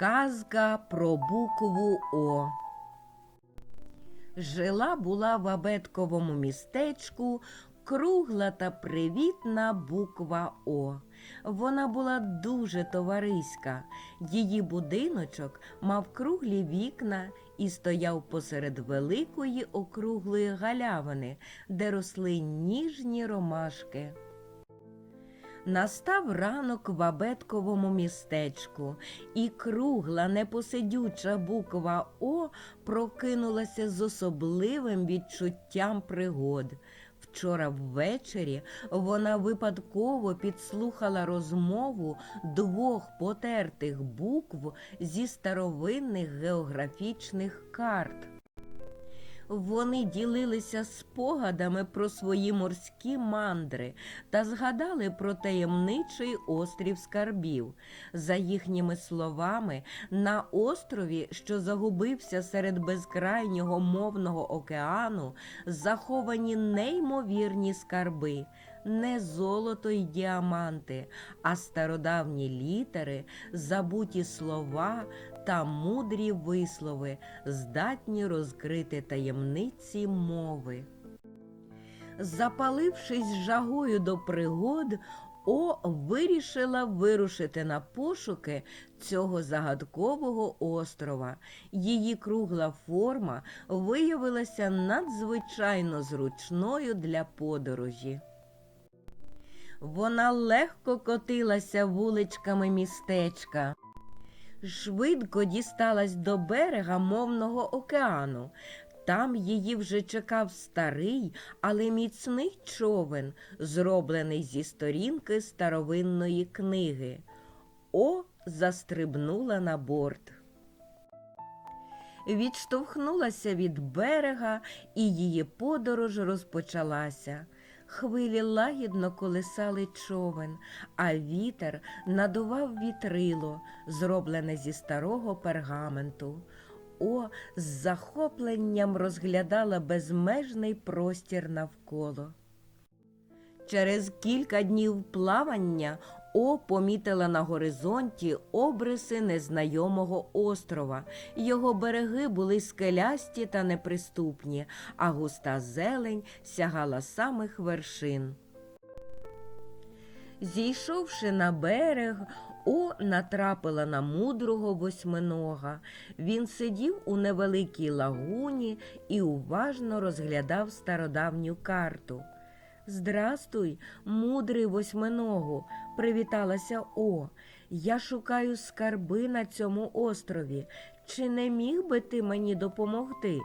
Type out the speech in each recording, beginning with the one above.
Казка про букву О. Жила була в абетковому містечку кругла та привітна буква О. Вона була дуже товариська. Її будиночок мав круглі вікна і стояв посеред великої округлої галявини, де росли ніжні ромашки. Настав ранок в абетковому містечку, і кругла непосидюча буква О прокинулася з особливим відчуттям пригод. Вчора ввечері вона випадково підслухала розмову двох потертих букв зі старовинних географічних карт. Вони ділилися спогадами про свої морські мандри та згадали про таємничий острів скарбів. За їхніми словами, на острові, що загубився серед безкрайнього мовного океану, заховані неймовірні скарби. Не золото й діаманти, а стародавні літери, забуті слова та мудрі вислови, здатні розкрити таємниці мови. Запалившись жагою до пригод, О вирішила вирушити на пошуки цього загадкового острова. Її кругла форма виявилася надзвичайно зручною для подорожі. Вона легко котилася вуличками містечка. Швидко дісталась до берега мовного океану. Там її вже чекав старий, але міцний човен, зроблений зі сторінки старовинної книги. О застрибнула на борт. Відштовхнулася від берега, і її подорож розпочалася. Хвилі лагідно колисали човен, а вітер надував вітрило, зроблене зі старого пергаменту. О, з захопленням розглядала безмежний простір навколо. Через кілька днів плавання О помітила на горизонті обриси незнайомого острова. Його береги були скелясті та неприступні, а густа зелень сягала самих вершин. Зійшовши на берег, О натрапила на мудрого восьминога. Він сидів у невеликій лагуні і уважно розглядав стародавню карту. Здрастуй, мудрий восьминогу, привіталася О. Я шукаю скарби на цьому острові. Чи не міг би ти мені допомогти?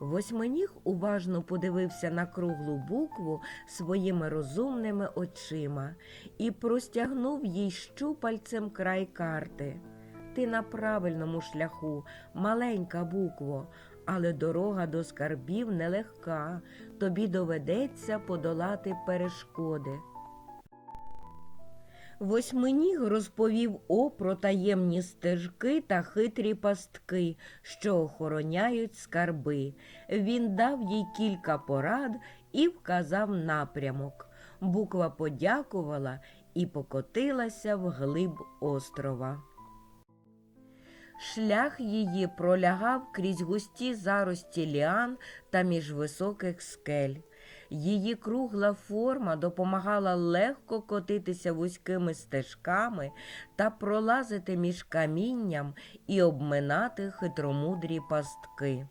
Восьминіг уважно подивився на круглу букву своїми розумними очима і простягнув їй щупальцем край карти. Ти на правильному шляху, маленька букво, але дорога до скарбів нелегка, тобі доведеться подолати перешкоди. Восьминіг розповів О про таємні стежки та хитрі пастки, що охороняють скарби. Він дав їй кілька порад і вказав напрямок. Буква подякувала і покотилася вглиб острова. Шлях її пролягав крізь густі зарості ліан та між високих скель. Її кругла форма допомагала легко котитися вузькими стежками та пролазити між камінням і обминати хитромудрі пастки.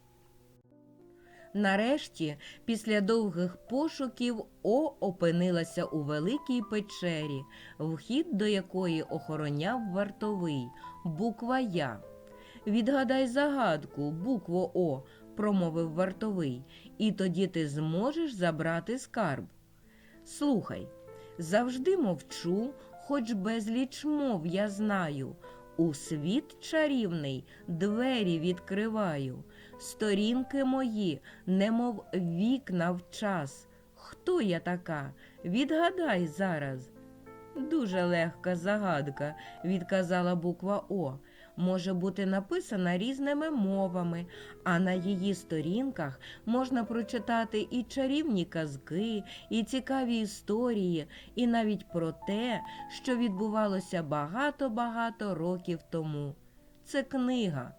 Нарешті, після довгих пошуків, О опинилася у великій печері, вхід до якої охороняв вартовий, буква Я. Відгадай загадку, букву О, промовив вартовий, і тоді ти зможеш забрати скарб. Слухай, завжди мовчу, хоч безліч мов я знаю. У світ чарівний двері відкриваю, сторінки мої, немов вікна в час. Хто я така? Відгадай зараз. Дуже легка загадка, відказала буква О може бути написана різними мовами, а на її сторінках можна прочитати і чарівні казки, і цікаві історії, і навіть про те, що відбувалося багато-багато років тому. це книга.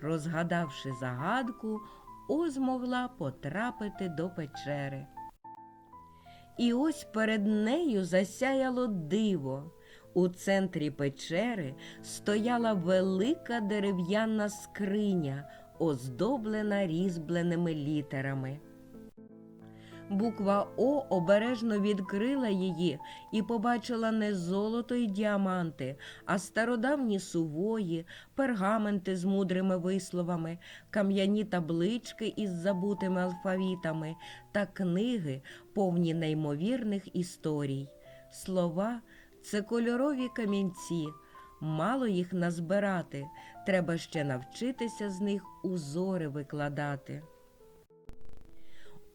Розгадавши загадку, О змогла потрапити до печери. І ось перед нею засяяло диво. У центрі печери стояла велика дерев'яна скриня, оздоблена різьбленими літерами. Буква О обережно відкрила її і побачила не золото й діаманти, а стародавні сувої, пергаменти з мудрими висловами, кам'яні таблички із забутими алфавітами та книги, повні неймовірних історій. Слова це кольорові камінці. Мало їх назбирати, треба ще навчитися з них узори викладати.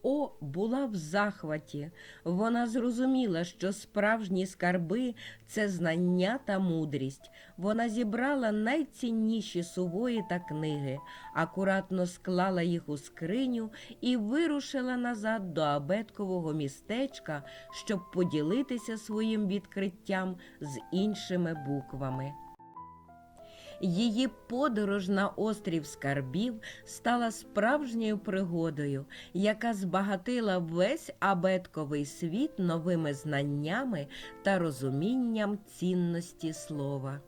О була в захваті. Вона зрозуміла, що справжні скарби це знання та мудрість. Вона зібрала найцінніші сувої та книги, акуратно склала їх у скриню і вирушила назад до абеткового містечка, щоб поділитися своїм відкриттям з іншими буквами. Її подорож на острів скарбів стала справжньою пригодою, яка збагатила весь абетковий світ новими знаннями та розумінням цінності слова.